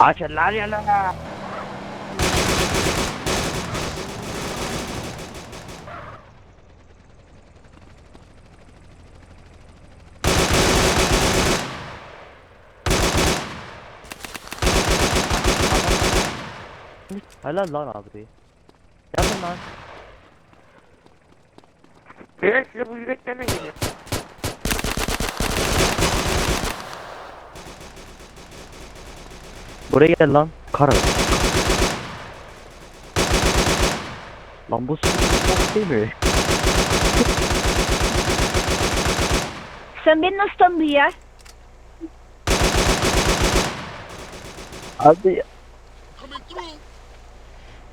Açın lan yana. Helal lan abi. Yapın lan. Size bu yüreklerine geliyor. Buraya gel lan. Kara. Lan bu çok değil mi? Sen beni nasıl tanıdın ya? Abi.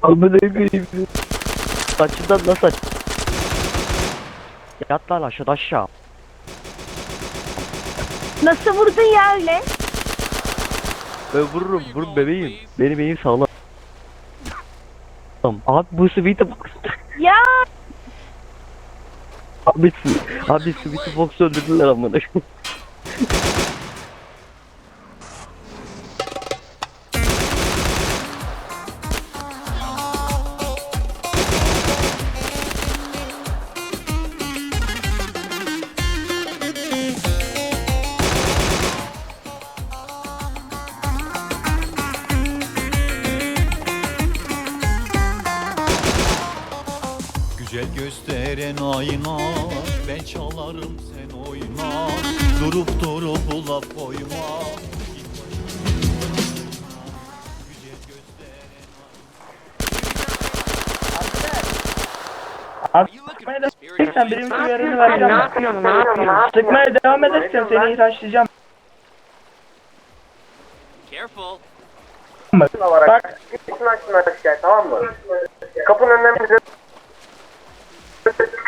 Ne bileyim. Saçından nasıl aç? Yat lan aşağı aşağı. Nasıl vurdun ya öyle? Ben vururum vurun bebeğim. Benim benim sağlam. Abi bu Sweet'i Ya Abi abi Sweet'i Fox öldürdüler amına. Güzel gösteren ayna Ben çalarım sen oyna Durup durup laf koyma Abi sen birinci uyarını Ne vereceğim. yapıyorsun? Ne yapıyorsun? Sıkmaya devam edersen seni ihraçlayacağım. Careful. Bak Gitsin şikayet tamam mı? Kapının bize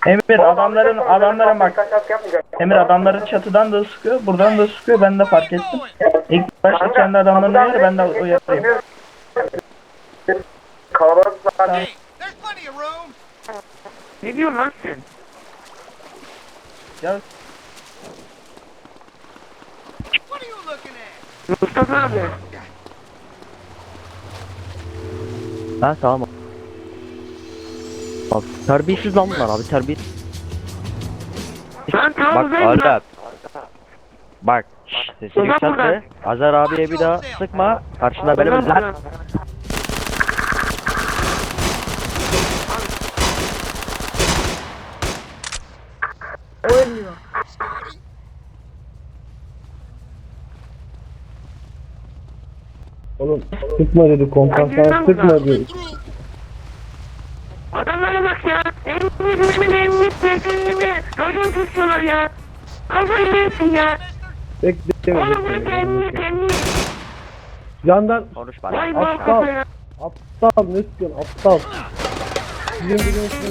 Emir adamların adamların bak. Emir adamların çatıdan da sıkıyor, buradan da sıkıyor. Ben de fark ettim. İlk başta kendi adamlarına uyarı ben de uyarayım. Kalabalık zaten. Ne diyorsun lan sen? Ya What are you looking at? Mustafa abi. Ha tamam. Bak terbiyesiz lan bunlar abi terbiye. Lan tamam Bak. Alp. Bak şşş, sesini yükseltme. Azar abiye bir daha sıkma. Karşına benim lan. ölmüyor. Sıkma dedi kompanslar sıkma dedi. Adamlara bak ya. Emniyetin emniyetin Çocuğun tutuyorlar ya. Kafayı yersin ya. Tek Oğlum burası demedik. emniyet emniyet. Jandarm Konuşma Vay bankası ya. aptal ne sıkıyorsun aptal.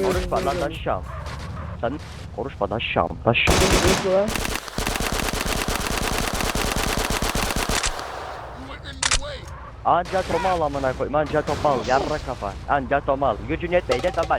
Konuşma lan aşağı. Sen konuşma lan aşağı. Aşağı. lan. Anca Tom'u al amına koyayım. Anca Tom'u al. Yarra kafa. Anca Tom'u al. Gücün yetmeyince Tom'u al.